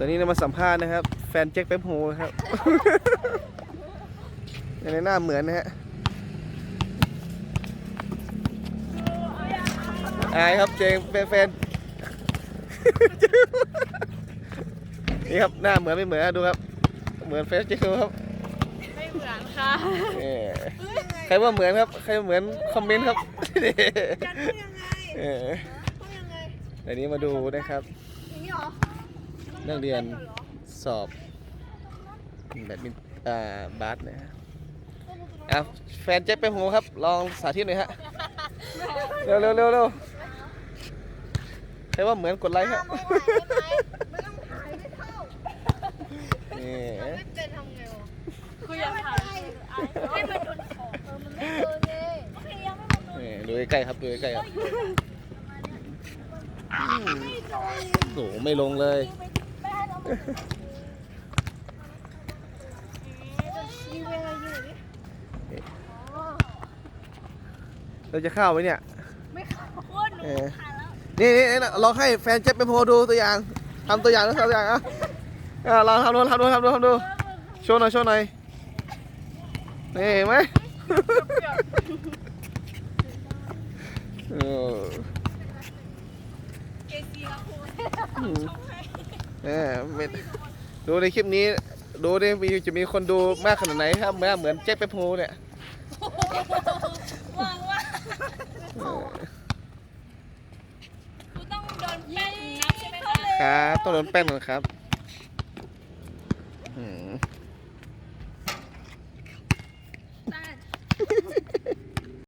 ตอนนี้เรามาสัมภาษณ์นะครับ แฟนแจ็คแป๊บโฮนะครับ ในหน้าเหมือนนะฮะอายครับเจงแฟนแฟนนี่ครับหน้าเหมือนไม่เหมือนดูครับ เหมือนเฟซเจคครับไม่เหมือนค่ะเออใครว่าเหมือนครับ ใครเหมือนคอมเมนต์ครับกันต้องยังไงเออต้องยังไงเดี๋ยวนี้มาดูนะครับอย่างนี้เหรอ นักเรียนสอบแบบมินอ่าบาสนะฮะอะแฟนเจ๊เป็นหัวครับ ลองสาธิตหน่อยฮะ เร็วเร็วเร็วเร็วใครว่าเหมือนกดไลค์ครับไม่ไหวได้ไหมไม่ต้องถ่ายไม่เข้านี่ไม่เป็นทำไงวะคืออยากถามให้มันโดนขอบเออมันไม่โดนเลยนี่ดูใกล้ๆครับดูใกล้ๆครับอืมโอ้โหไม่ลงเลยยิง เวลายิงดิเราจะเข้าไหมเนี่ย ไม่เข้าเออนี่นี่นี่ลองให้แฟนเจ๊เป็นโพดูตัวอย่างทำตัวอย่างนะทำตัวอย่างอะอะลองทำดูทำดูทำดูทำดูโชว์หน่อยโชว์หน่อยนี่เห็นไหมเออเกซีละคุณ เออไม่ดูในคลิปนี้ ดูดิมีจะมีคนดูมากขนาดไหนครับเหมือนเหมือนเจ๊เปปโฮเนี่ยหวังว่าเออคุณต้องโดนแป้งนับใช่ไหมคะ ครับต้องโดนแป้นก่อนครับอืม